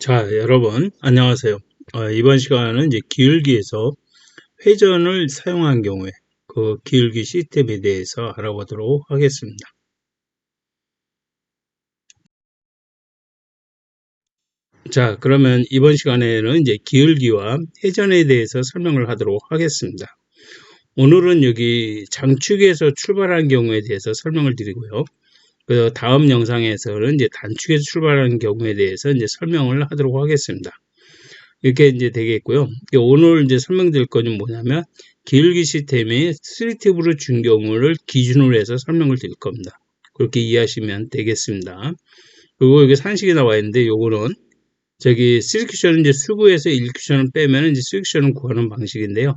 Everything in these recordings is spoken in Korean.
자, 여러분, 안녕하세요. 어, 이번 시간은 이제 기울기에서 회전을 사용한 경우에 그 기울기 시스템에 대해서 알아보도록 하겠습니다. 자, 그러면 이번 시간에는 이제 기울기와 회전에 대해서 설명을 하도록 하겠습니다. 오늘은 여기 장축에서 출발한 경우에 대해서 설명을 드리고요. 그 다음 영상에서는 이제 단축에서 출발하는 경우에 대해서 이제 설명을 하도록 하겠습니다. 이렇게 이제 되겠고요. 오늘 이제 설명드릴 거는 뭐냐면 기울기 시스템의 3팁으로 준 경우를 기준으로 해서 설명을 드릴 겁니다. 그렇게 이해하시면 되겠습니다. 그리고 여기 산식이 나와 있는데 요거는 저기 3큐션은 이제 수구에서 1큐션을 빼면 이제 3큐션을 구하는 방식인데요.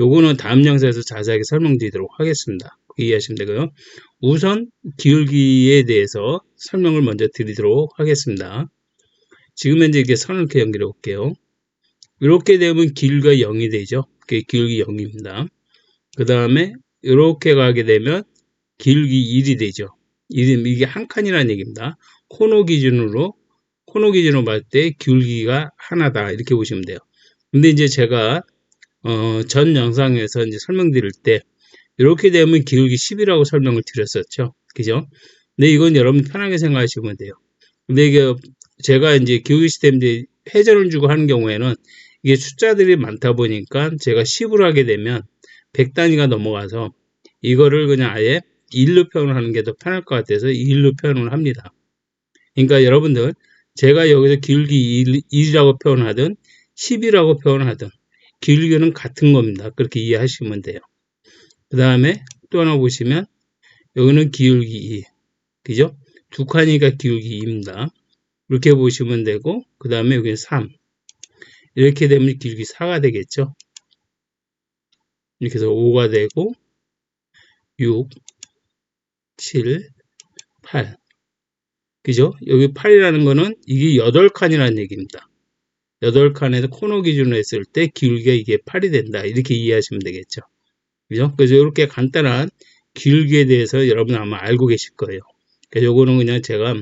요거는 다음 영상에서 자세하게 설명드리도록 하겠습니다. 이해하시면 되고요. 우선 기울기에 대해서 설명을 먼저 드리도록 하겠습니다. 지금 현재 이렇게 선을 이렇게 연결해 볼게요. 이렇게 되면 길가 0이 되죠. 그게 기울기 0입니다. 그 다음에 이렇게 가게 되면 기울기 1이 되죠. 이게 한 칸이라는 얘기입니다. 코너 기준으로 코너 기준으로 봤을 때 기울기가 하나다 이렇게 보시면 돼요. 근데 이제 제가 어, 전 영상에서 이제 설명드릴 때 이렇게 되면 기울기 10이라고 설명을 드렸었죠. 그죠? 근데 이건 여러분 편하게 생각하시면 돼요. 근데 이게 제가 이제 기울기 시스템 이제 회전을 주고 하는 경우에는 이게 숫자들이 많다 보니까 제가 10으로 하게 되면 100단위가 넘어가서 이거를 그냥 아예 1로 표현을 하는 게 더 편할 것 같아서 1로 표현을 합니다. 그러니까 여러분들 제가 여기서 기울기 1, 1이라고 표현하든 10이라고 표현하든 기울기는 같은 겁니다. 그렇게 이해하시면 돼요. 그 다음에 또 하나 보시면 여기는 기울기 2 그죠? 두 칸이니까 기울기 2입니다. 이렇게 보시면 되고 그 다음에 여기는 3 이렇게 되면 기울기 4가 되겠죠. 이렇게 해서 5가 되고 6 7 8 그죠? 여기 8이라는 거는 이게 8칸이라는 얘기입니다. 8칸에서 코너 기준으로 했을 때 기울기가 이게 8이 된다. 이렇게 이해하시면 되겠죠. 그죠? 그래서 이렇게 간단한 길기에 대해서 여러분 아마 알고 계실 거예요. 그래서 요거는 그냥 제가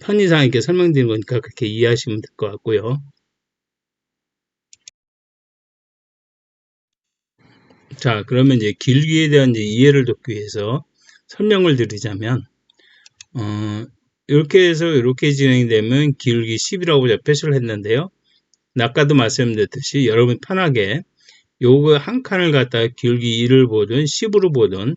편의상 이렇게 설명드린 거니까 그렇게 이해하시면 될 것 같고요. 자, 그러면 이제 길기에 대한 이제 이해를 돕기 위해서 설명을 드리자면, 어, 이렇게 해서 이렇게 진행되면 길기 10이라고 표시를 했는데요. 아까도 말씀드렸듯이 여러분 편하게 요거 한 칸을 갖다가 기울기 2를 보든 10으로 보든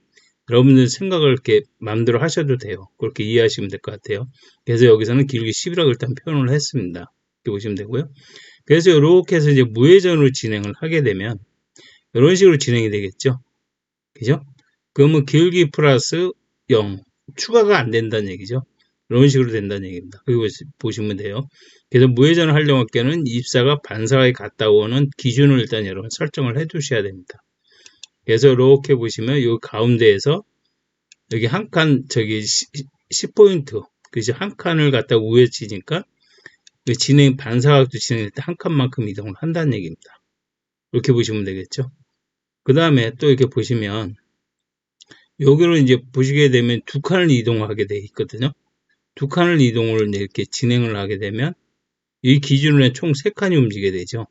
여러분들 생각을 이렇게 마음대로 하셔도 돼요. 그렇게 이해하시면 될 것 같아요. 그래서 여기서는 기울기 10이라고 일단 표현을 했습니다. 이렇게 보시면 되고요. 그래서 이렇게 해서 이제 무회전으로 진행을 하게 되면 이런 식으로 진행이 되겠죠. 그죠? 그러면 기울기 플러스 0 추가가 안 된다는 얘기죠. 이런 식으로 된다는 얘기입니다. 그리고 보시면 돼요. 그래서 할 때는 입사가 반사각이 같다 오는 기준을 일단 여러분 설정을 해 두셔야 됩니다. 그래서 이렇게 보시면 이 가운데에서 여기 한 칸 저기 10포인트 그죠 한 칸을 갖다 우회 치니까 그 진행 반사각도 진행할 때 한 칸만큼 이동을 한다는 얘기입니다. 이렇게 보시면 되겠죠. 그 다음에 또 이렇게 보시면 여기로 이제 보시게 되면 두 칸을 이동하게 돼 있거든요. 두 칸을 이동을 이렇게 진행을 하게 되면 이 기준으로 총 세 칸이 움직이게 되죠.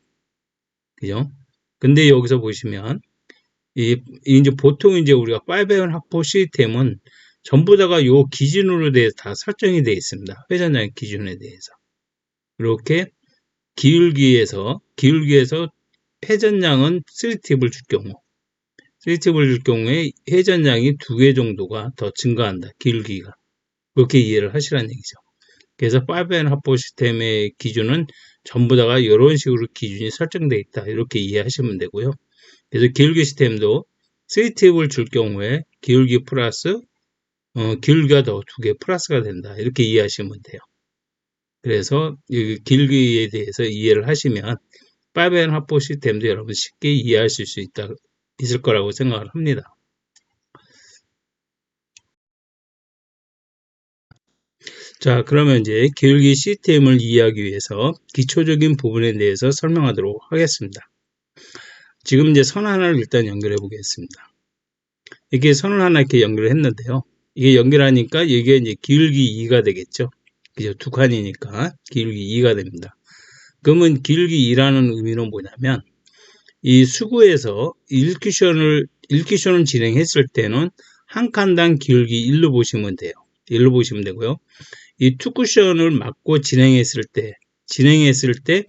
그죠? 근데 여기서 보시면 이, 이제 보통 이제 우리가 파이브앤 합포 시스템은 전부 다가 요 기준으로 대해서 다 설정이 되어 있습니다. 회전량 기준에 대해서. 이렇게 기울기에서 기울기에서 회전량은 3팁을 줄 경우 3팁을 줄 경우에 회전량이 두 개 정도가 더 증가한다. 기울기가. 그렇게 이해를 하시라는 얘기죠. 그래서 5N 합보 시스템의 기준은 전부 다가 이런 식으로 기준이 설정되어 있다. 이렇게 이해하시면 되고요. 그래서 기울기 시스템도 3팁을 줄 경우에 기울기 플러스 어, 기울기가 더 두 개 플러스가 된다. 이렇게 이해하시면 돼요. 그래서 이 길기에 대해서 이해를 하시면 5N 합보 시스템도 여러분 쉽게 이해하실 수 있다, 있을 거라고 생각을 합니다. 자, 그러면 이제 기울기 시스템을 이해하기 위해서 기초적인 부분에 대해서 설명하도록 하겠습니다. 지금 이제 선 하나를 일단 연결해 보겠습니다. 이렇게 선을 하나 이렇게 연결을 했는데요. 이게 연결하니까 이게 이제 기울기 2가 되겠죠. 그죠? 두 칸이니까 기울기 2가 됩니다. 그러면 길기 2라는 의미는 뭐냐면 이 수구에서 1큐션을 1큐션을 진행했을 때는 한 칸당 길기 1로 보시면 돼요. 1로 보시면 되고요. 이 투쿠션을 맞고 진행했을 때 진행했을 때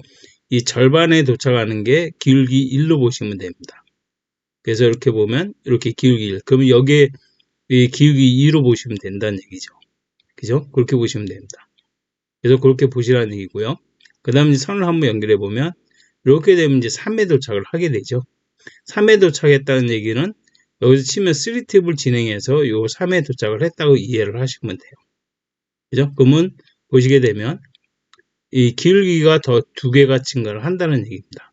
이 절반에 도착하는 게 길기 1로 보시면 됩니다. 그래서 이렇게 보면 이렇게 기울기 1. 그러면 여기에 이 기울기 2로 보시면 된다는 얘기죠. 그죠? 그렇게 보시면 됩니다. 그래서 그렇게 보시라는 얘기고요. 그 다음 에 선을 한번 연결해 보면 이렇게 되면 이제 3에 도착을 하게 되죠. 3에 도착했다는 얘기는 여기서 치면 3팁을 진행해서 요 3에 도착을 했다고 이해를 하시면 돼요. 그죠? 그러면 보시게 되면 이 기울기가 더 두 개가 증가를 한다는 얘기입니다.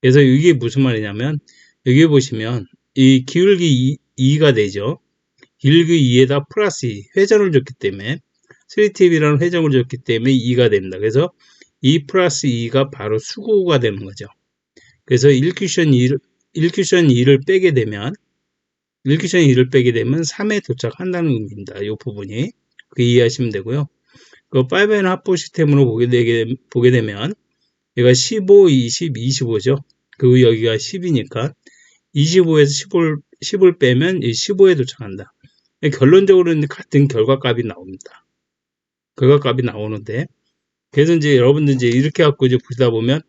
그래서 이게 무슨 말이냐면 여기 보시면 이 기울기 2, 가 되죠. 기울기 2에다 플러스 2 회전을 줬기 때문에 3팁이라는 회전을 줬기 때문에 2가 됩니다. 그래서 2 플러스 2가 바로 수구가 되는 거죠. 그래서 1큐션 2를, 1큐션 2를 빼게 되면 1큐션 2를 빼게 되면 3에 도착한다는 의미입니다. 이 부분이. 그 이해하시면 되고요. 그 5앤 합보 시스템으로 보게, 되게, 보게 되면 얘가 15, 20, 25죠. 그리고 여기가 10이니까 25에서 10을, 10을 빼면 15에 도착한다. 결론적으로는 같은 결과값이 나옵니다. 결과값이 나오는데 그래서 이제 여러분들 이제 이렇게 갖고 이제 보시다 보면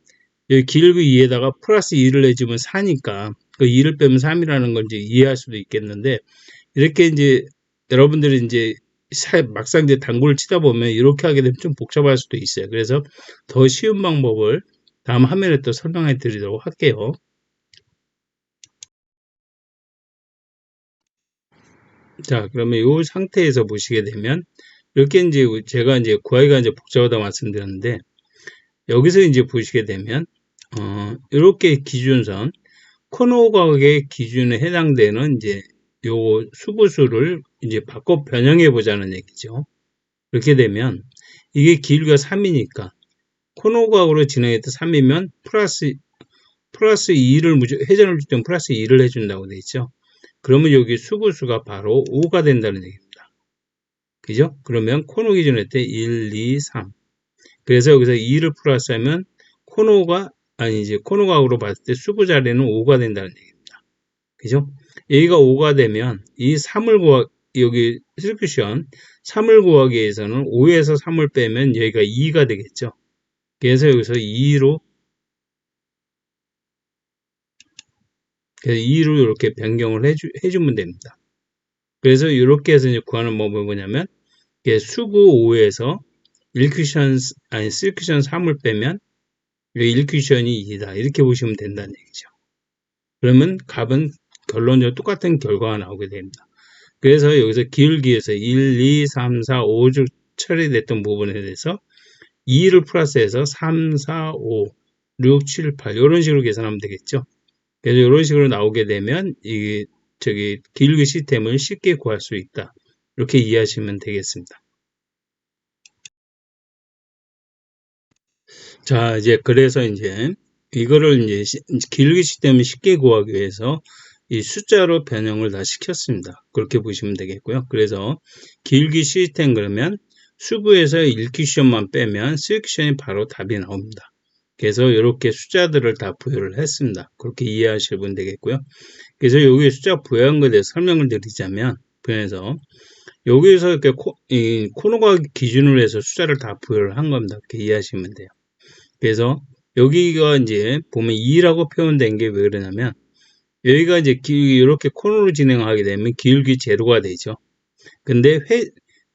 여기 길기 2에다가 플러스 2를 내주면 4니까 그 2를 빼면 3이라는 걸 이제 이해할 수도 있겠는데 이렇게 이제 여러분들이 이제 막상 이제 당구를 치다 보면 이렇게 하게 되면 좀 복잡할 수도 있어요. 그래서 더 쉬운 방법을 다음 화면에 또 설명해 드리도록 할게요. 자, 그러면 이 상태에서 보시게 되면 이렇게 이제 제가 이제 구하기가 이제 복잡하다 말씀드렸는데 여기서 이제 보시게 되면 어, 이렇게 기준선 코너각의 기준에 해당되는 이제 요 수부수를 이제 바꿔 변형해 보자는 얘기죠. 이렇게 되면 이게 길이가 3이니까 코너각으로 진행했던 3이면 플러스 플러스 2를 회전을 줄 때는 플러스 2를 해준다고 돼 있죠. 그러면 여기 수구수가 바로 5가 된다는 얘기입니다. 그죠? 그러면 코너 기준일 때 1, 2, 3. 그래서 여기서 2를 플러스하면 코너가 아니 이제 코너각으로 봤을 때 수구 자리는 5가 된다는 얘기입니다. 그죠? 여기가 5가 되면 이 3을 구하 여기 실큐션 3을 구하기 위해서는 5에서 3을 빼면 여기가 2가 되겠죠. 그래서 여기서 2로 그래서 2로 이렇게 변경을 해주, 해주면 됩니다. 그래서 이렇게 해서 이제 구하는 방법이 뭐냐면 수구 5에서 1큐션 아니 3큐션 3을 빼면 여기 1큐션이 2다 이렇게 보시면 된다는 얘기죠. 그러면 값은 결론적으로 똑같은 결과가 나오게 됩니다. 그래서 여기서 기울기에서 1, 2, 3, 4, 5주 처리됐던 부분에 대해서 2를 플러스해서 3, 4, 5, 6, 7, 8 이런 식으로 계산하면 되겠죠. 그래서 이런 식으로 나오게 되면 이 저기 기울기 시스템을 쉽게 구할 수 있다. 이렇게 이해하시면 되겠습니다. 자, 이제 그래서 이제 이거를 이제 기울기 시스템을 쉽게 구하기 위해서 이 숫자로 변형을 다 시켰습니다. 그렇게 보시면 되겠고요. 그래서 기울기 시스템 그러면 수구에서 1큐션만 빼면 3큐션이 바로 답이 나옵니다. 그래서 이렇게 숫자들을 다 부여를 했습니다. 그렇게 이해하시면 되겠고요. 그래서 여기 숫자 부여한 것에 대해서 설명을 드리자면 부여해서 여기에서 이렇게 코, 이 코너가 기준으로 해서 숫자를 다 부여를 한 겁니다. 이렇게 이해하시면 돼요. 그래서 여기가 이제 보면 2라고 표현된 게 왜 그러냐면 여기가 이제 이렇게 코너로 진행하게 되면 기울기 제로가 되죠. 근데 회,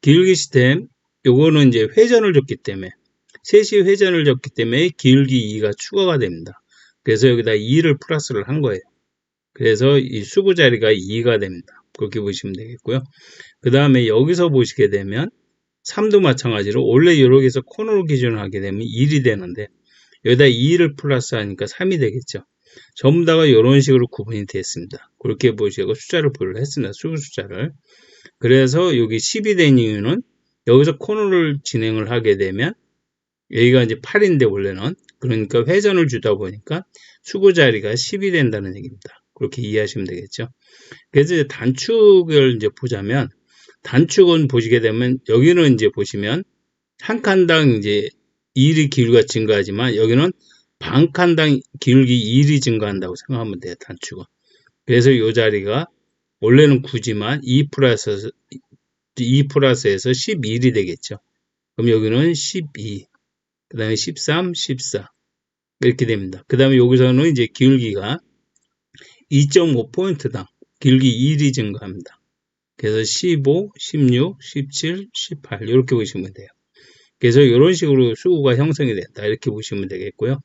기울기 시스템 요거는 이제 회전을 줬기 때문에 셋이 회전을 줬기 때문에 기울기 2가 추가가 됩니다. 그래서 여기다 2를 플러스를 한 거예요. 그래서 이 수구 자리가 2가 됩니다. 그렇게 보시면 되겠고요. 그 다음에 여기서 보시게 되면 3도 마찬가지로 원래 여기서 코너로 기준을 하게 되면 1이 되는데 여기다 2를 플러스 하니까 3이 되겠죠. 전부 다가 이런 식으로 구분이 됐습니다. 그렇게 보시고 숫자를 분류를 했습니다. 수구 숫자를. 그래서 여기 10이 된 이유는 여기서 코너를 진행을 하게 되면 여기가 이제 8인데 원래는 그러니까 회전을 주다 보니까 수구 자리가 10이 된다는 얘기입니다. 그렇게 이해하시면 되겠죠. 그래서 이제 단축을 이제 보자면 단축은 보시게 되면 여기는 이제 보시면 한 칸당 이제 1이 기울기가 증가하지만 여기는 반칸당 기울기 1이 증가한다고 생각하면 돼요. 단축은. 그래서 이 자리가 원래는 9지만 2 플러스 2 플러스에서 11이 되겠죠. 그럼 여기는 12, 그 다음에 13, 14 이렇게 됩니다. 그 다음에 여기서는 이제 기울기가 2.5포인트당 기울기 1이 증가합니다. 그래서 15, 16, 17, 18 이렇게 보시면 돼요. 그래서 이런 식으로 수구가 형성이 된다 이렇게 보시면 되겠고요.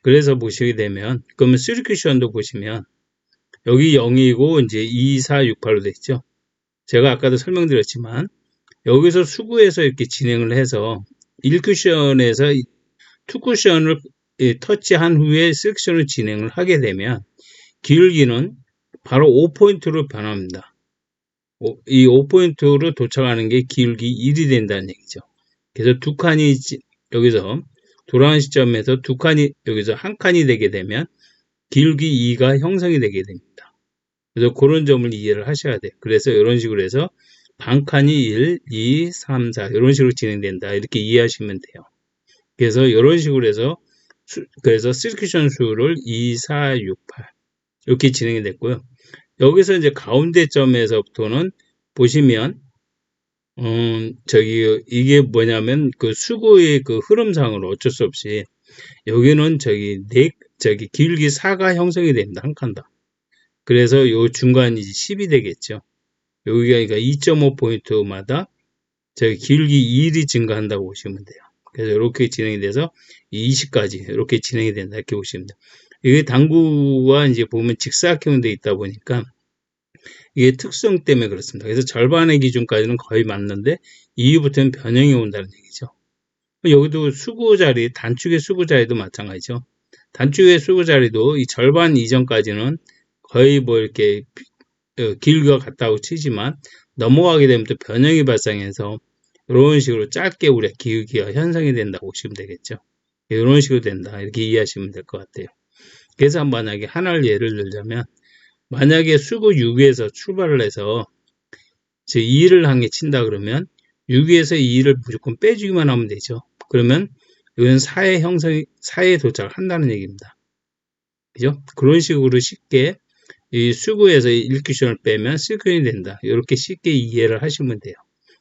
그래서 보시게 되면 그러면 시리큐션도 보시면 여기 0이고 이제 2, 4, 6, 8로 됐죠. 제가 아까도 설명드렸지만 여기서 수구에서 이렇게 진행을 해서 1쿠션에서 2쿠션을 터치한 후에 섹션을 진행을 하게 되면 기울기는 바로 5포인트로 변합니다. 이 5포인트로 도착하는 게 기울기 1이 된다는 얘기죠. 그래서 두 칸이 여기서 돌아온 시점에서 두 칸이 여기서 한 칸이 되게 되면 기울기 2가 형성이 되게 됩니다. 그래서 그런 점을 이해를 하셔야 돼요. 그래서 이런 식으로 해서 반칸이 1, 2, 3, 4 이런 식으로 진행된다. 이렇게 이해하시면 돼요. 그래서 이런 식으로 해서 수, 그래서 시큐션 수를 2, 4, 6, 8 이렇게 진행이 됐고요. 여기서 이제 가운데 점에서부터는 보시면 음, 저기 이게 뭐냐면 그 수구의 그 흐름상으로 어쩔 수 없이 여기는 저기 네 저기 길기 4가 형성이 됩니다. 한 칸다. 그래서 요 중간이 10이 되겠죠. 여기가 그러니까 2.5포인트마다 저기 길기 1이 증가한다고 보시면 돼요. 그래서 이렇게 진행이 돼서 20까지 이렇게 진행이 된다 이렇게 보시면 돼요. 이게 당구가 이제 보면 직사각형으로 되어 있다 보니까 이게 특성 때문에 그렇습니다. 그래서 절반의 기준까지는 거의 맞는데 이후부터는 변형이 온다는 얘기죠. 여기도 수구 자리, 단축의 수구 자리도 마찬가지죠. 단축의 수구 자리도 이 절반 이전까지는 거의 뭐 이렇게 어, 길기가 같다고 치지만 넘어가게 되면 또 변형이 발생해서 이런 식으로 짧게 우리가 기울기가 현상이 된다고 보시면 되겠죠. 이런 식으로 된다. 이렇게 이해하시면 될 것 같아요. 그래서 만약에 하나를 예를 들자면 만약에 수구 6에서 출발을 해서 제 2를 향해 친다 그러면 6에서 2를 무조건 빼주기만 하면 되죠. 그러면 이건 4의 형성이 4에 도착을 한다는 얘기입니다. 그죠? 그런 식으로 쉽게 이 수구에서 1큐션을 빼면 실큐션이 된다. 이렇게 쉽게 이해를 하시면 돼요.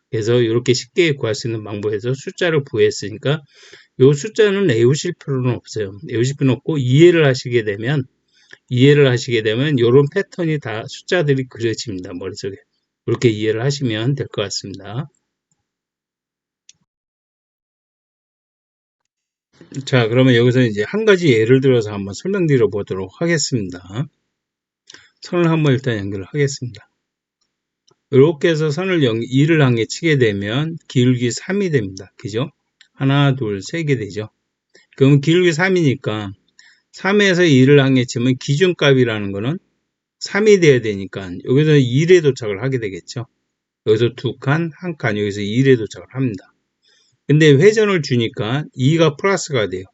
그래서 이렇게 쉽게 구할 수 있는 방법에서 숫자를 부여했으니까 이 숫자는 외우실 필요는 없어요. 외우실 필요는 없고 이해를 하시게 되면 이해를 하시게 되면 이런 패턴이 다 숫자들이 그려집니다. 머릿속에. 이렇게 이해를 하시면 될 것 같습니다. 자, 그러면 여기서 이제 한 가지 예를 들어서 한번 설명드려 보도록 하겠습니다. 선을 한번 일단 연결을 하겠습니다. 이렇게 해서 선을 2를 향해 치게 되면 기울기 3이 됩니다. 그죠? 하나, 둘, 세 개 되죠. 그럼 기울기 3이니까 3에서 2를 향해 치면 기준값이라는 거는 3이 돼야 되니까 여기서 1에 도착을 하게 되겠죠. 여기서 두 칸, 한 칸, 여기서 1에 도착을 합니다. 근데 회전을 주니까 2가 플러스가 돼요.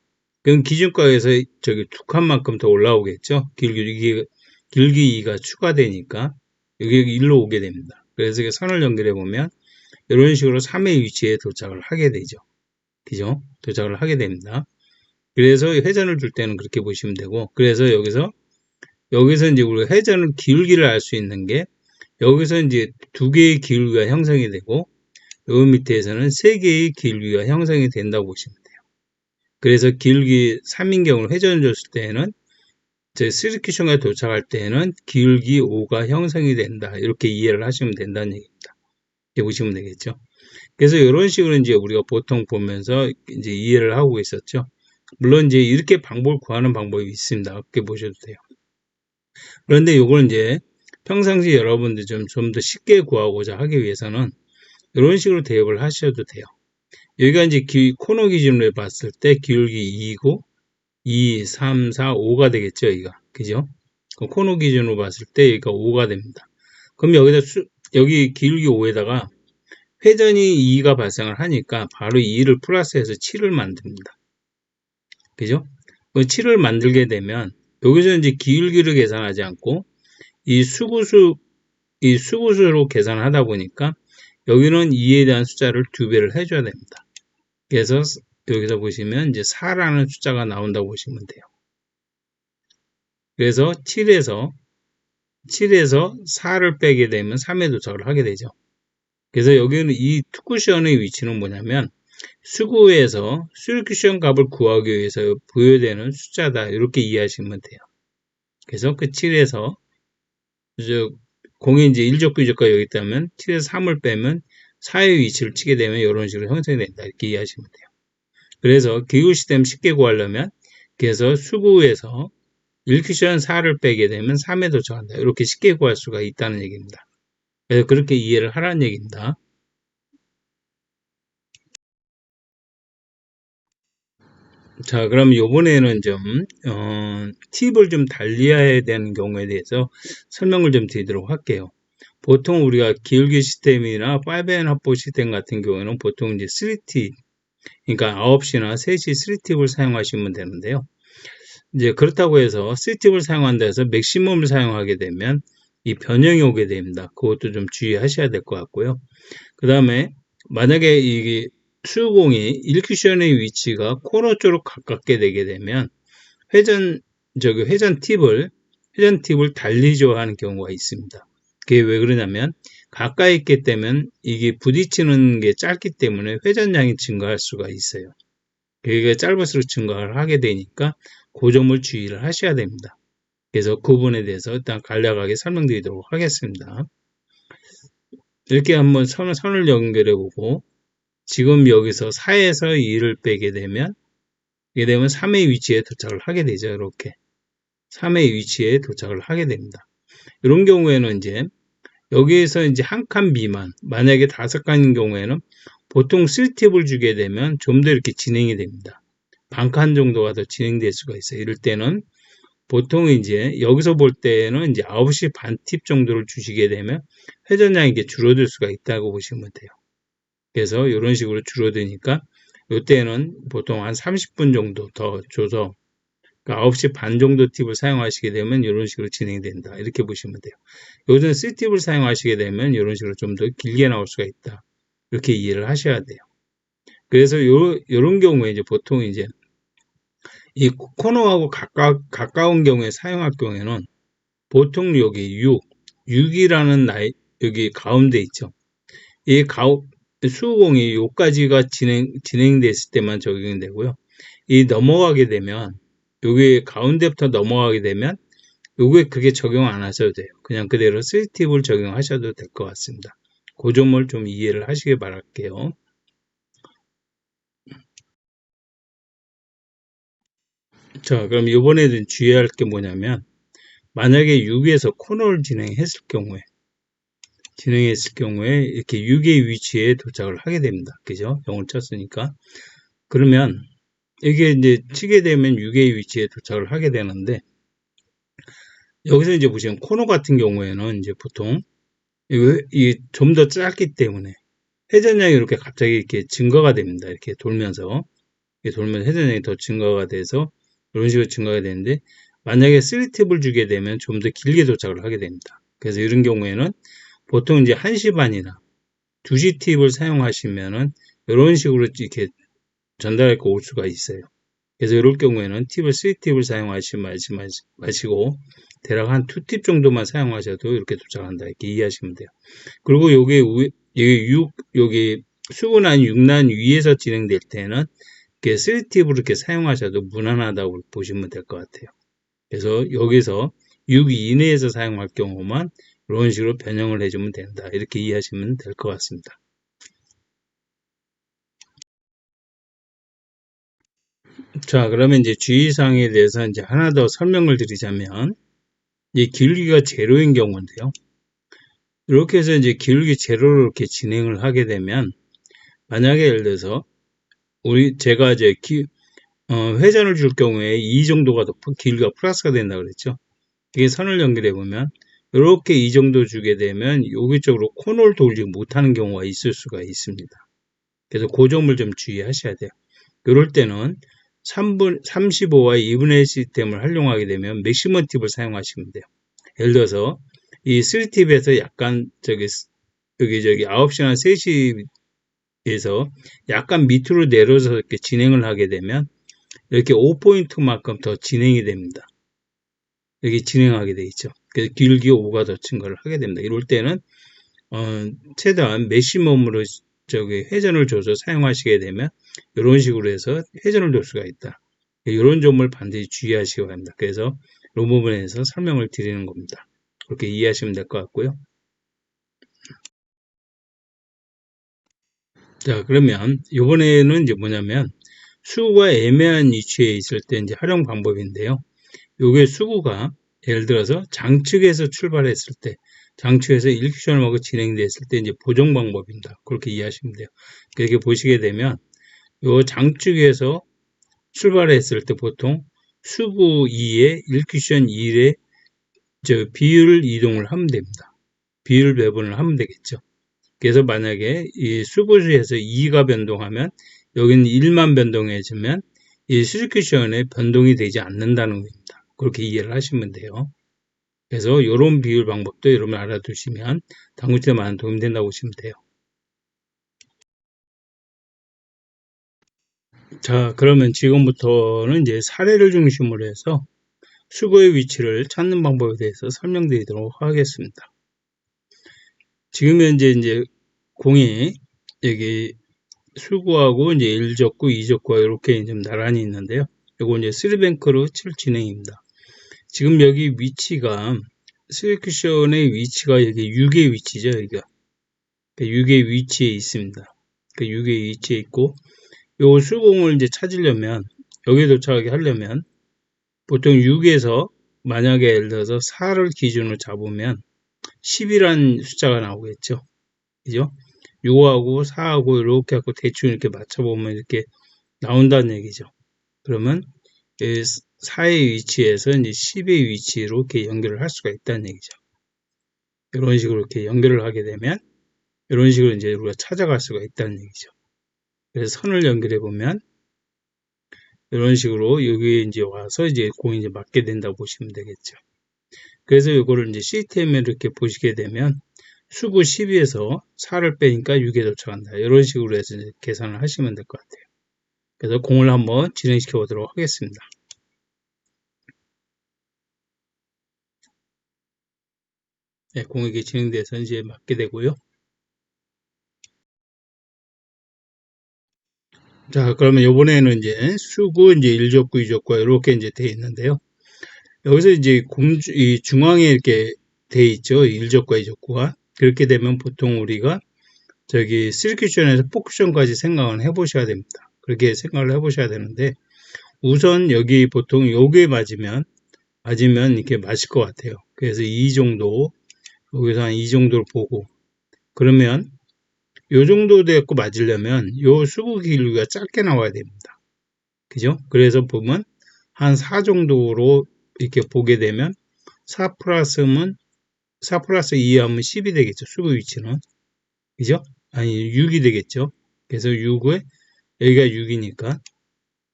그럼 기준값에서 저기 두 칸만큼 더 올라오겠죠. 길기, 길기 2가 추가되니까 여기 1로 오게 됩니다. 그래서 선을 연결해 보면 이런 식으로 3의 위치에 도착을 하게 되죠. 그죠? 도착을 하게 됩니다. 그래서 회전을 줄 때는 그렇게 보시면 되고 그래서 여기서 여기서 이제 우리가 회전을 기울기를 알 수 있는 게 여기서 이제 두 개의 기울기가 형성이 되고 요 밑에서는 세 개의 기울기가 형성이 된다고 보시면 돼요. 그래서 기울기 3인 경우를 회전을 줬을 때에는 제 스리큐션에 도착할 때에는 기울기 5가 형성이 된다. 이렇게 이해를 하시면 된다는 얘기입니다. 이렇게 보시면 되겠죠. 그래서 이런 식으로 이제 우리가 보통 보면서 이제 이해를 하고 있었죠. 물론 이제 이렇게 방법을 구하는 방법이 있습니다. 그렇게 보셔도 돼요. 그런데 이걸 이제 평상시 여러분들 좀 좀 더 쉽게 구하고자 하기 위해서는 이런 식으로 대입을 하셔도 돼요. 여기가 이제 기, 코너 기준으로 봤을 때 기울기 2고 2, 3, 4, 5가 되겠죠, 여기가. 그죠? 그 코너 기준으로 봤을 때 여기가 5가 됩니다. 그럼 여기다 수, 여기 기울기 5에다가 회전이 2가 발생을 하니까 바로 2를 플러스해서 7을 만듭니다. 그죠? 그 7을 만들게 되면 여기서 이제 기울기를 계산하지 않고 이 수구수 이 수구수로 계산을 하다 보니까 여기는 2에 대한 숫자를 두 배를 해줘야 됩니다. 그래서 여기서 보시면 이제 4라는 숫자가 나온다고 보시면 돼요. 그래서 7에서 7에서 4를 빼게 되면 3에 도착을 하게 되죠. 그래서 여기는 이 투쿠션의 위치는 뭐냐면 수구에서 수리쿠션 값을 구하기 위해서 부여되는 숫자다. 이렇게 이해하시면 돼요. 그래서 그 7에서 저 공이 이제 1적구적가 여기 있다면 7에서 3을 빼면 4의 위치를 치게 되면 이런 식으로 형성이 된다. 이렇게 이해하시면 돼요. 그래서 기울 시스템 쉽게 구하려면 그래서 수구에서 1큐션 4를 빼게 되면 3에 도착한다. 이렇게 쉽게 구할 수가 있다는 얘기입니다. 그래서 그렇게 이해를 하라는 얘기입니다. 자, 그럼 요번에는 좀, 어, 팁을 좀 달리해야 되는 경우에 대해서 설명을 좀 드리도록 할게요. 보통 우리가 기울기 시스템이나 5N 합보 시스템 같은 경우에는 보통 이제 3팁, 그러니까 9시나 3시 3팁을 사용하시면 되는데요. 이제 그렇다고 해서 3팁을 사용한다 해서 맥시멈을 사용하게 되면 이 변형이 오게 됩니다. 그것도 좀 주의하셔야 될 것 같고요. 그 다음에 만약에 이게 수공이 1쿠션의 위치가 코너 쪽으로 가깝게 되게 되면 회전 저기 회전 팁을 회전 팁을 달리 좋아하는 경우가 있습니다. 그게 왜 그러냐면 가까이 있게 되면 이게 부딪히는 게 짧기 때문에 회전량이 증가할 수가 있어요. 그게 짧을수록 증가를 하게 되니까 그 점을 주의를 하셔야 됩니다. 그래서 그 부분에 대해서 일단 간략하게 설명드리도록 하겠습니다. 이렇게 한번 선을, 선을 연결해 보고 지금 여기서 4에서 2를 빼게 되면 이게 되면 3의 위치에 도착을 하게 되죠. 이렇게 3의 위치에 도착을 하게 됩니다. 이런 경우에는 이제 여기에서 이제 한 칸 미만 만약에 다섯 칸인 경우에는 보통 3팁을 주게 되면 좀 더 이렇게 진행이 됩니다. 반 칸 정도가 더 진행될 수가 있어요. 이럴 때는 보통 이제 여기서 볼 때는 이제 9시 반 팁 정도를 주시게 되면 회전량이 이게 줄어들 수가 있다고 보시면 돼요. 그래서 이런 식으로 줄어드니까 이때는 보통 한 30분 정도 더 줘서 그러니까 9시 반 정도 팁을 사용하시게 되면 이런 식으로 진행된다. 이렇게 보시면 돼요. 요즘 C팁을 사용하시게 되면 이런 식으로 좀 더 길게 나올 수가 있다. 이렇게 이해를 하셔야 돼요. 그래서 요, 요런 경우에 이제 보통 이제 이 코너하고 가까, 가까운 경우에 사용할 경우에는 보통 여기 6, 6이라는 나이, 여기 가운데 있죠. 이 가 우, 수공이 요까지가 진행, 진행됐을 때만 적용되고요. 이 넘어가게 되면, 여기 가운데부터 넘어가게 되면, 요게 그게 적용 안 하셔도 돼요. 그냥 그대로 스위팁을 적용하셔도 될 것 같습니다. 그 점을 좀 이해를 하시길 바랄게요. 자, 그럼 이번에는 주의할 게 뭐냐면, 만약에 6에서 코너를 진행했을 경우에, 진행했을 경우에 이렇게 6의 위치에 도착을 하게 됩니다. 그죠? 0을 쳤으니까. 그러면 이게 이제 치게 되면 6의 위치에 도착을 하게 되는데 여기서 이제 보시면 코너 같은 경우에는 이제 보통 좀더 짧기 때문에 회전량이 이렇게 갑자기 이렇게 증가가 됩니다. 이렇게 돌면서 이렇게 돌면 회전량이 더 증가가 돼서 이런 식으로 증가가 되는데 만약에 3팁을 주게 되면 좀 더 길게 도착을 하게 됩니다. 그래서 이런 경우에는 보통 이제 1시 반이나 2시 팁을 사용하시면은 이런 식으로 이렇게 전달할 거 올 수가 있어요. 그래서 이럴 경우에는 팁을 3팁을 사용하지 마시고 대략 한 2팁 정도만 사용하셔도 이렇게 도착한다 이렇게 이해하시면 돼요. 그리고 요게 여기 6 여기 수분한 6난 위에서 진행될 때는 이렇게 3팁을 이렇게 사용하셔도 무난하다고 보시면 될 것 같아요. 그래서 여기서 6 이내에서 사용할 경우만 이런 식으로 변형을 해주면 된다. 이렇게 이해하시면 될 것 같습니다. 자, 그러면 이제 주의사항에 대해서 이제 하나 더 설명을 드리자면, 이 기울기가 제로인 경우인데요. 이렇게 해서 이제 기울기 제로로 이렇게 진행을 하게 되면, 만약에 예를 들어서, 우리, 제가 이제 기, 어, 회전을 줄 경우에 이 정도가 더 길이가 플러스가 된다 그랬죠. 이게 선을 연결해 보면, 이렇게 이 정도 주게 되면 여기 쪽으로 코너를 돌지 못하는 경우가 있을 수가 있습니다. 그래서 그 점을 좀 주의하셔야 돼요. 이럴 때는 3분, 35와 2분의 1 시스템을 활용하게 되면 맥시멈 팁을 사용하시면 돼요. 예를 들어서 이 3팁에서 약간 저기 여기 저기 9시나 3시 위에서 약간 밑으로 내려서 이렇게 진행을 하게 되면 이렇게 5포인트만큼 더 진행이 됩니다. 여기 진행하게 돼 있죠. 5가 더 증가를 하게 됩니다. 이럴 때는 어, 최대한 매시멈으로 저기 회전을 줘서 사용하시게 되면 이런 식으로 해서 회전을 줄 수가 있다. 이런 점을 반드시 주의하시기 바랍니다. 그래서 이 부분에서 설명을 드리는 겁니다. 그렇게 이해하시면 될 것 같고요. 자, 그러면 이번에는 이제 뭐냐면 수구가 애매한 위치에 있을 때 이제 활용 방법인데요. 요게 수구가 예를 들어서 장측에서 출발했을 때 장치에서 1큐션을 하고 진행됐을 때 이제 보정 방법입니다. 그렇게 이해하시면 돼요. 이렇게 보시게 되면 요 장축에서 출발했을 때 보통 수구 2에 1큐션 1에 저 비율 이동을 하면 됩니다. 비율 배분을 하면 되겠죠. 그래서 만약에 이 수구수에서 2가 변동하면 여기는 1만 변동해지면 이 수직큐션에 변동이 되지 않는다는. 그렇게 이해를 하시면 돼요. 그래서 이런 비율 방법도 여러분 알아두시면 당구치에 많은 도움이 된다고 보시면 돼요. 자, 그러면 지금부터는 이제 사례를 중심으로 해서 수거의 위치를 찾는 방법에 대해서 설명드리도록 하겠습니다. 지금 현재 이제 공이 여기 수구하고 이제 1적구, 2적구가 이렇게 좀 나란히 있는데요. 이거 이제 3뱅크로 칠 진행입니다. 지금 여기 위치가 스웨큐션의 위치가 여기 6의 위치죠. 여기가 6의 그러니까 위치에 있습니다. 6의 그 위치에 있고 요 수공을 이제 찾으려면 여기에 도착하게 하려면 보통 6에서 만약에 예를 들어서 4를 기준으로 잡으면 10이란 숫자가 나오겠죠. 그죠? 6하고 4하고 이렇게 하고 대충 이렇게 맞춰보면 이렇게 나온다는 얘기죠. 그러면 4의 위치에서 이제 10의 위치로 이렇게 연결을 할 수가 있다는 얘기죠. 이런 식으로 이렇게 연결을 하게 되면 이런 식으로 이제 우리가 찾아갈 수가 있다는 얘기죠. 그래서 선을 연결해 보면 이런 식으로 여기에 이제 와서 이제 공이 이제 맞게 된다고 보시면 되겠죠. 그래서 이거를 이제 시스템에 이렇게 보시게 되면 수구 12에서 4를 빼니까 6에 도착한다. 이런 식으로 해서 계산을 하시면 될 것 같아요. 그래서 공을 한번 진행시켜 보도록 하겠습니다. 공에게 진행돼서 이제 맞게 되고요. 자, 그러면 이번에는 이제 수구 이제 1적구, 2적구가 이렇게 이제 되어 있는데요. 여기서 이제 공주, 이 중앙에 이렇게 되어 있죠. 1적구와 2적구가. 그렇게 되면 보통 우리가 저기 스리큐션에서 포크션까지 생각을 해 보셔야 됩니다. 그렇게 생각을 해 보셔야 되는데 우선 여기 보통 요게 맞으면 맞으면 이렇게 맞을 것 같아요. 그래서 이 정도 여기서 한 이 정도를 보고 그러면 요 정도 되고 맞으려면 요 수구 길이가 짧게 나와야 됩니다. 그죠? 그래서 보면 한 4 정도로 이렇게 보게 되면 4 플러스면 4 플러스 2 하면 10이 되겠죠. 수구 위치는. 그죠? 아니 6이 되겠죠. 그래서 6에 여기가 6이니까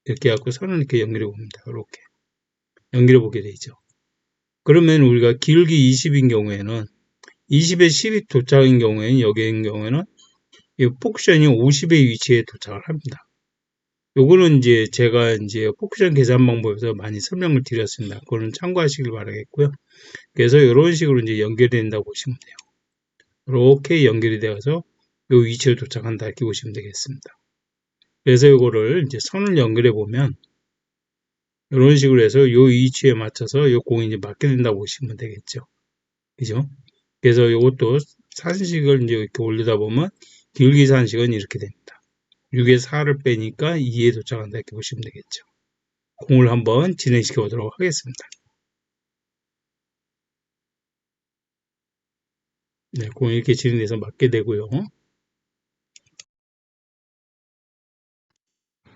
이렇게 갖고 선을 이렇게 연결해 봅니다. 이렇게 연결해 보게 되죠. 그러면 우리가 길기 20인 경우에는 20에 10이 도착인 경우에는 여기인 경우에는 이 포크션이 50의 위치에 도착을 합니다. 요거는 이제 제가 이제 포크션 계산 방법에서 많이 설명을 드렸습니다. 그거는 참고하시길 바라겠고요. 그래서 이런 식으로 이제 연결이 된다고 보시면 돼요. 이렇게 연결이 되어서 요 위치에 도착한다 이렇게 보시면 되겠습니다. 그래서 이거를 이제 선을 연결해 보면 이런 식으로 해서 요 위치에 맞춰서 요 공이 이제 맞게 된다고 보시면 되겠죠. 그죠? 그래서 이것도 산식을 이제 이렇게 올리다 보면 기울기 산식은 이렇게 됩니다. 6에 4를 빼니까 2에 도착한다 이렇게 보시면 되겠죠. 공을 한번 진행시켜 보도록 하겠습니다. 네, 공이 이렇게 진행돼서 맞게 되고요.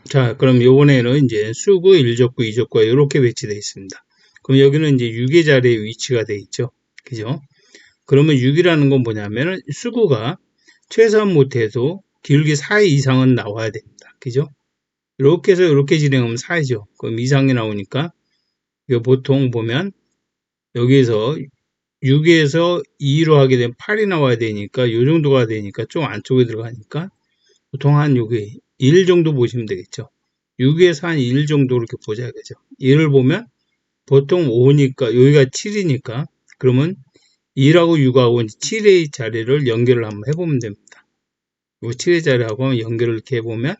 자, 그럼 요번에는 이제 수구, 1적구, 2적구가 이렇게 배치되어 있습니다. 그럼 여기는 이제 6의 자리에 위치가 되어 있죠. 그죠? 그러면 6이라는 건 뭐냐면은 수구가 최소한 못해도 길게 4 이상은 나와야 됩니다. 그죠? 이렇게 해서 이렇게 진행하면 4이죠. 그럼 이상이 나오니까 이거 보통 보면 여기에서 6에서 2로 하게 되면 8이 나와야 되니까 이 정도가 되니까 좀 안쪽에 들어가니까 보통 한 여기 1 정도 보시면 되겠죠. 6에서 한 1 정도 이렇게 보자 그죠. 1을 보면 보통 5니까 여기가 7이니까 그러면 2하고 6하고 7의 자리를 연결을 한번 해보면 됩니다. 이 7의 자리하고 연결을 이렇게 해보면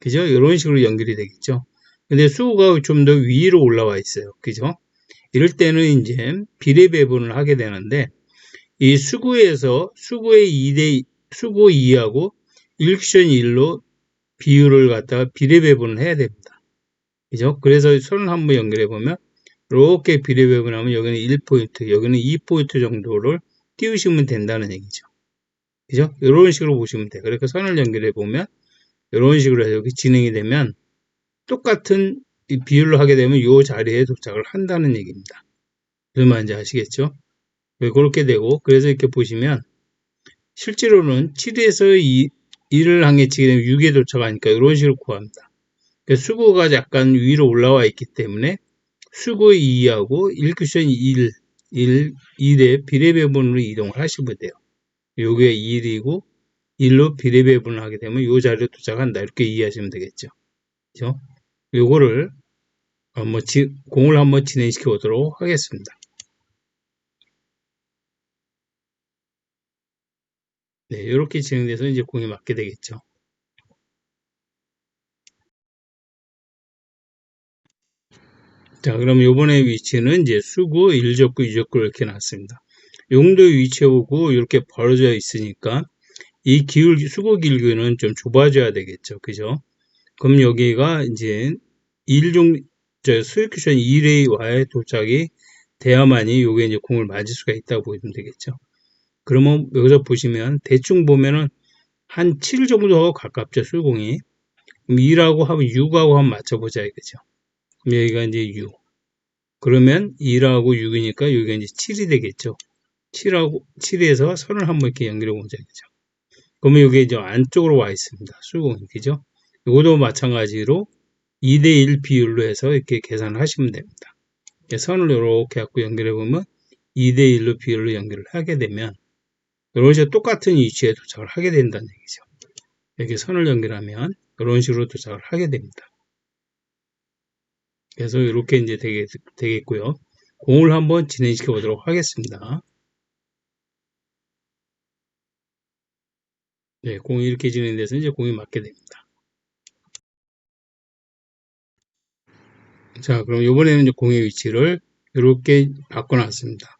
그죠? 이런 식으로 연결이 되겠죠. 근데 수가 좀 더 위로 올라와 있어요. 그죠? 이럴 때는 이제 비례 배분을 하게 되는데 이 수구에서 수구의 2대 수구 2하고 1큐션 1로 비율을 갖다가 비례 배분을 해야 됩니다. 그죠? 그래서 선을 한번 연결해 보면 이렇게 비례 배분하면 여기는 1포인트, 여기는 2포인트 정도를 띄우시면 된다는 얘기죠. 그죠? 이런 식으로 보시면 돼요. 그러니까 선을 연결해 보면 이런 식으로 해서 여기 진행이 되면 똑같은 비율로 하게 되면 이 자리에 도착을 한다는 얘기입니다. 무슨 말인지 아시겠죠? 그렇게 되고 그래서 이렇게 보시면 실제로는 7에서 2, 1을 향해 치게 되면 6에 도착하니까 이런 식으로 구합니다. 그러니까 수고가 약간 위로 올라와 있기 때문에 수고 2하고 1쿠션 1, 1, 1의 비례배분으로 이동을 하시면 돼요. 요게 1이고 1로 비례배분을 하게 되면 요 자리로 도착한다. 이렇게 이해하시면 되겠죠. 그죠? 요거를 한번 지, 공을 한번 진행시켜 보도록 하겠습니다. 네, 이렇게 진행돼서 이제 공이 맞게 되겠죠. 자, 그럼 요번에 위치는 이제 수구, 1적구, 2적구 이렇게 놨습니다. 용도 위치하고 이렇게 벌어져 있으니까 이 기울, 수구 길기는 좀 좁아져야 되겠죠. 그죠? 그럼 여기가 이제 1종, 저 수익 큐션 1의 와의 도착이 돼야만이 요게 이제 공을 맞을 수가 있다고 보시면 되겠죠. 그러면 여기서 보시면 대충 보면은 한 7 정도하고 가깝죠. 수공이. 그럼 2라고 하면 6하고 한번 맞춰보자 이거죠. 여기가 이제 6. 그러면 2라고 6이니까 여기가 이제 7이 되겠죠. 7하고 7에서 선을 한번 이렇게 연결해 보자 이거죠. 그러면 여기 이제 안쪽으로 와 있습니다. 수공이 그죠? 이것도 마찬가지로 2대1 비율로 해서 이렇게 계산을 하시면 됩니다. 선을 이렇게 갖고 연결해 보면 2대1로 비율로 연결을 하게 되면 이런 식으로 똑같은 위치에 도착을 하게 된다는 얘기죠. 이렇게 선을 연결하면 이런 식으로 도착을 하게 됩니다. 그래서 이렇게 이제 되겠, 되겠고요. 공을 한번 진행시켜 보도록 하겠습니다. 네, 공이 이렇게 진행돼서 이제 공이 맞게 됩니다. 자, 그럼 이번에는 이제 공의 위치를 이렇게 바꿔놨습니다.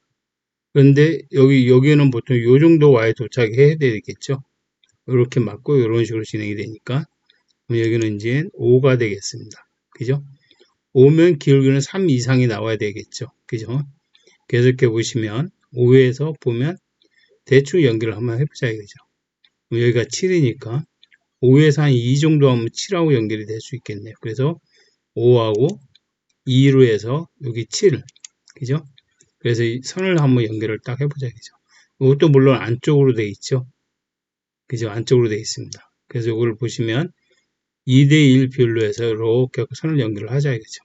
그런데 여기, 여기는 보통 이 정도 와에 도착해야 되겠죠. 이렇게 맞고 이런 식으로 진행이 되니까. 여기는 이제 5가 되겠습니다. 그죠? 5면 기울기는 3 이상이 나와야 되겠죠. 그죠? 계속 이렇게 보시면 5에서 보면 대충 연결을 한번 해보자 이거죠. 여기가 7이니까 5에서 한 2 정도 하면 7하고 연결이 될 수 있겠네요. 그래서 5하고 2로 해서 여기 7. 그죠? 그래서 이 선을 한번 연결을 딱 해보자. 그죠? 이것도 물론 안쪽으로 돼 있죠. 그죠? 안쪽으로 돼 있습니다. 그래서 이걸 보시면 2대1 비율로 해서 이렇게 선을 연결을 하자. 이거죠.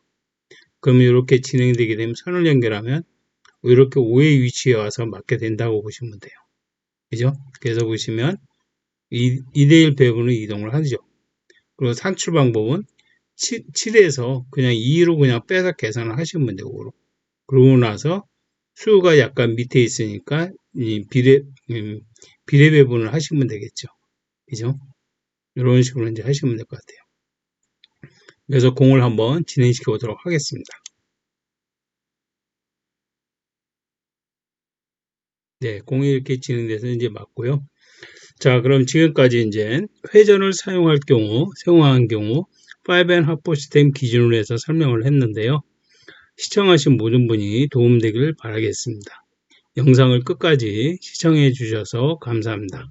그러면 이렇게 진행되게 되면 선을 연결하면 이렇게 5의 위치에 와서 맞게 된다고 보시면 돼요. 그죠? 그래서 보시면 2대1 배분을 이동을 하죠. 그리고 산출 방법은 7, 7에서 그냥 2로 그냥 빼서 계산을 하시면 되고 그러고 나서 수가 약간 밑에 있으니까 이 비례 음, 비례 배분을 하시면 되겠죠. 그죠? 이런 식으로 이제 하시면 될 것 같아요. 그래서 공을 한번 진행시켜 보도록 하겠습니다. 네, 공이 이렇게 진행돼서 이제 맞고요. 자, 그럼 지금까지 이제 회전을 사용할 경우, 사용한 경우 5N 합보 시스템 기준으로 해서 설명을 했는데요. 시청하신 모든 분이 도움되기를 바라겠습니다. 영상을 끝까지 시청해 주셔서 감사합니다.